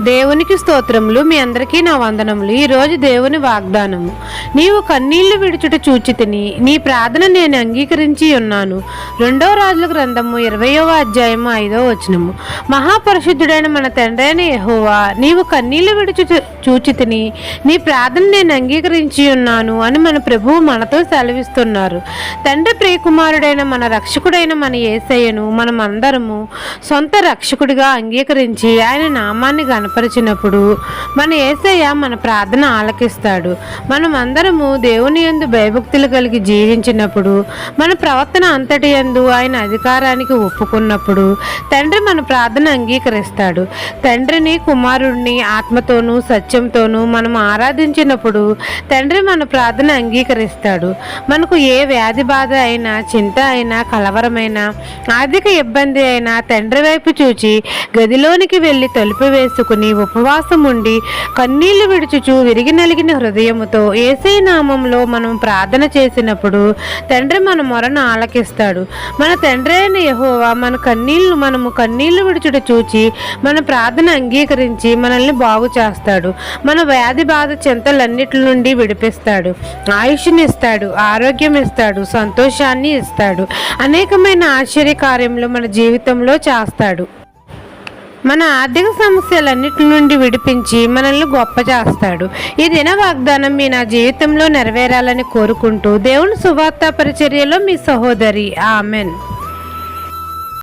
దేవునికి స్తోత్రములు మీ అందరికీ నా వందనములు. ఈరోజు దేవుని వాగ్దానము. నీవు కన్నీళ్ళు విడుచుట చూచితిని నీ ప్రార్థన నేను అంగీకరించి ఉన్నాను. రెండో రాజుల గ్రంథము ఇరవయవ అధ్యాయము ఐదవ వచనము. మహాపరిశుద్ధుడైన మన తండ్రైన యహోవా యెహోవా నీవు కన్నీళ్ళు విడుచుట చూచితిని నీ ప్రార్థన నేను అంగీకరించి ఉన్నాను అని మన ప్రభువు మనతో సెలవిస్తున్నారు. తండ్రి ప్రియకుమారుడైన మన రక్షకుడైన మన యేసయ్యను మనం అందరము సొంత రక్షకుడిగా అంగీకరించి ఆయన నామాన్ని గనపరిచినప్పుడు మన యేసయ్య మన ప్రార్థన ఆలకిస్తాడు. మనం అందరము దేవుని యందు భయభక్తులు కలిగి జీవించినప్పుడు మన ప్రవర్తన అంతటి యందు ఆయన అధికారానికి ఒప్పుకున్నప్పుడు తండ్రి మన ప్రార్థన అంగీకరిస్తాడు. తండ్రిని కుమారుడిని ఆత్మతోనూ సత్యంతోనూ మనం ఆరాధించినప్పుడు తండ్రి మన ప్రార్థన అంగీకరిస్తాడు. మనకు ఏ వ్యాధి బాధ అయినా చింత అయినా కలవరమైనా ఆర్థిక ఇబ్బంది అయినా తండ్రి వైపు చూచి గదిలోనికి వెళ్ళి తలుపు వేసుకుని ఉపవాసం ఉండి కన్నీళ్ళు విడుచుచు విరిగి నలిగిన హృదయముతో ఏసై నామంలో మనం ప్రార్థన చేసినప్పుడు తండ్రి మన మొరను ఆలకిస్తాడు. మన తండ్రి అయిన యహోవా మన కన్నీళ్ళు మనము కన్నీళ్ళు విడుచుట చూచి మన ప్రార్థన అంగీకరించి మనల్ని బాగు చేస్తాడు. మన వ్యాధి బాధ చింతలన్నిటి నుండి విడిపిస్తాడు. ఆయుష్నిస్తాడు ఆరోగ్యం ఇస్తాడు సంతోషాన్ని ఇస్తాడు. అనేకమైన ఆశ్చర్య కార్యములు మన జీవితంలో చేస్తాడు. మన ఆర్థిక సమస్యలన్నిటి నుండి విడిపించి మనల్ని గొప్ప చేస్తాడు. ఈ దిన వాగ్దానం మీ నా జీవితంలో నెరవేరాలని కోరుకుంటూ దేవుని సువార్త పరిచర్యలో మీ సహోదరి. ఆమెన్.